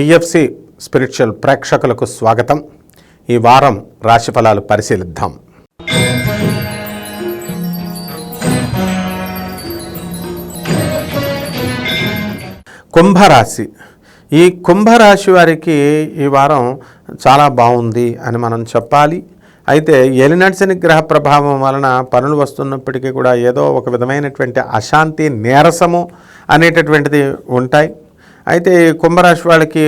TFC spiritual ప్రేక్షకులకు స్వాగతం. ఈ వారం రాశిఫలాలు పరిశీలిద్దాం. కుంభరాశి. ఈ కుంభరాశి వారికి ఈ వారం చాలా బాగుంది అని మనం చెప్పాలి. అయితే ఏలినడిసిన గ్రహ ప్రభావం వలన పనులు వస్తున్నప్పటికీ కూడా ఏదో ఒక విధమైనటువంటి అశాంతి నీరసము అనేటటువంటిది ఉంటాయి. అయితే కుంభరాశి వాళ్ళకి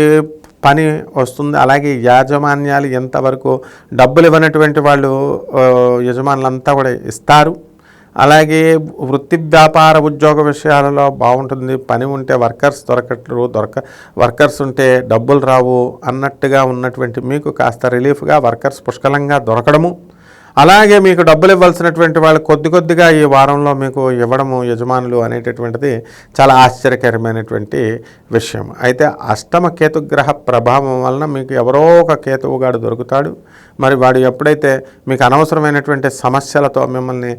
పని వస్తుంది. అలాగే యాజమాన్యాలు ఎంతవరకు డబ్బులు ఇవ్వనటువంటి వాళ్ళు యజమానులంతా కూడా ఇస్తారు. అలాగే వృత్తి వ్యాపార ఉద్యోగ విషయాలలో బాగుంటుంది. పని ఉంటే వర్కర్స్ దొరకట్రు దొరక వర్కర్స్ ఉంటే డబ్బులు రావు అన్నట్టుగా ఉన్నటువంటి మీకు కాస్త రిలీఫ్గా వర్కర్స్ పుష్కలంగా దొరకడము. అలాగే మీకు డబ్బులు ఇవ్వాల్సినటువంటి వాళ్ళు కొద్ది కొద్దిగా ఈ వారంలో మీకు ఇవ్వడము యజమానులు అనేటటువంటిది చాలా ఆశ్చర్యకరమైనటువంటి విషయం. అయితే అష్టమ కేతుగ్రహ ప్రభావం వలన మీకు ఎవరో ఒక కేతువుగాడు దొరుకుతాడు. మరి వాడు ఎప్పుడైతే మీకు అనవసరమైనటువంటి సమస్యలతో మిమ్మల్ని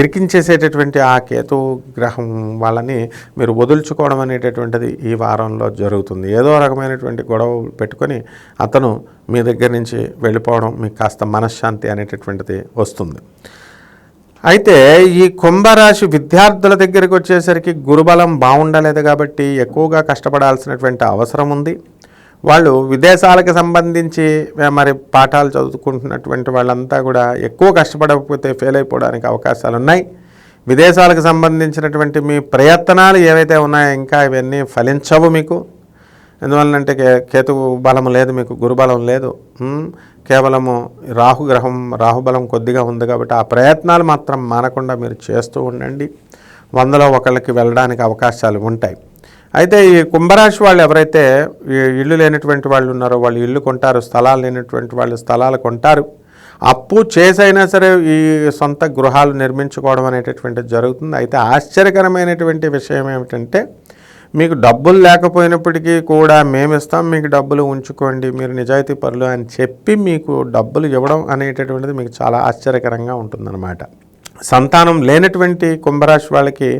ఇరికించేసేటటువంటి ఆ కేతు గ్రహం వాళ్ళని మీరు వదులుచుకోవడం అనేటటువంటిది ఈ వారంలో జరుగుతుంది. ఏదో రకమైనటువంటి గొడవ పెట్టుకొని అతను మీ దగ్గర నుంచి వెళ్ళిపోవడం మీకు కాస్త మనశ్శాంతి అనేటటువంటిది వస్తుంది. అయితే ఈ కుంభరాశి విద్యార్థుల దగ్గరికి వచ్చేసరికి గురుబలం బాగుండలేదు కాబట్టి ఎక్కువగా కష్టపడాల్సినటువంటి అవసరం ఉంది. వాళ్ళు విదేశాలకు సంబంధించి మరి పాఠాలు చదువుకుంటున్నటువంటి వాళ్ళంతా కూడా ఎక్కువ కష్టపడకపోతే ఫెయిల్ అయిపోవడానికి అవకాశాలు ఉన్నాయి. విదేశాలకు సంబంధించినటువంటి మీ ప్రయత్నాలు ఏవైతే ఉన్నాయో ఇంకా ఇవన్నీ ఫలించవు మీకు. ఎందువల్లంటే కే కేతు బలం లేదు మీకు గురుబలం లేదు. కేవలము రాహుగ్రహం రాహుబలం కొద్దిగా ఉంది కాబట్టి ఆ ప్రయత్నాలు మాత్రం మానకుండా మీరు చేస్తూ ఉండండి. వందలో ఒకళ్ళకి వెళ్ళడానికి అవకాశాలు ఉంటాయి. అయితే ఈ కుంభరాశి వాళ్ళు ఎవరైతే ఈ ఇల్లు లేనటువంటి వాళ్ళు ఉన్నారో వాళ్ళు ఇల్లు కొంటారు స్థలాలు లేనటువంటి వాళ్ళు స్థలాలు కొంటారు. అప్పు చేసైనా సరే ఈ సొంత గృహాలు నిర్మించుకోవడం అనేటటువంటిది జరుగుతుంది. అయితే ఆశ్చర్యకరమైనటువంటి విషయం ఏమిటంటే మీకు డబ్బులు లేకపోయినప్పటికీ కూడా మేము ఇస్తాం మీకు డబ్బులు ఉంచుకోండి మీరు నిజాయితీ పరులు అని చెప్పి మీకు డబ్బులు ఇవ్వడం అనేటటువంటిది మీకు చాలా ఆశ్చర్యకరంగా ఉంటుందన్నమాట. సంతానం లేనటువంటి కుంభరాశి వాళ్ళకి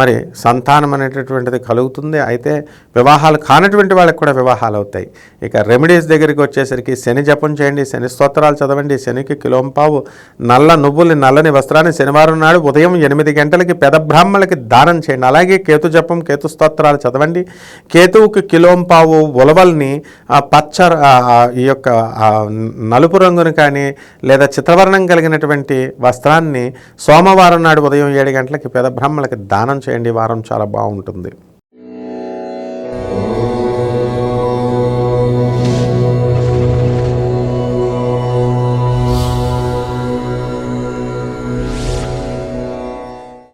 మరి సంతానం అనేటటువంటిది కలుగుతుంది. అయితే వివాహాలు కానటువంటి వాళ్ళకి కూడా వివాహాలు అవుతాయి. ఇక రెమెడీస్ దగ్గరికి వచ్చేసరికి శని జపం చేయండి శని స్తోత్రాలు చదవండి శనికి కిలోంపావు నల్ల నువ్వుల్ని నల్లని వస్త్రాన్ని శనివారం నాడు ఉదయం ఎనిమిది గంటలకి పెద బ్రాహ్మణులకి దానం చేయండి. అలాగే కేతు జపం కేతు స్తోత్రాలు చదవండి. కేతువుకి కిలోంపావు ఉలవల్ని ఆ పచ్చ ఈ యొక్క నలుపు రంగుని కానీ లేదా చిత్రవర్ణం కలిగినటువంటి వస్త్రాన్ని సోమవారం నాడు ఉదయం ఏడు గంటలకి పెద బ్రహ్మలకి దానం చేయండి. వారం చాలా బాగుంటుంది.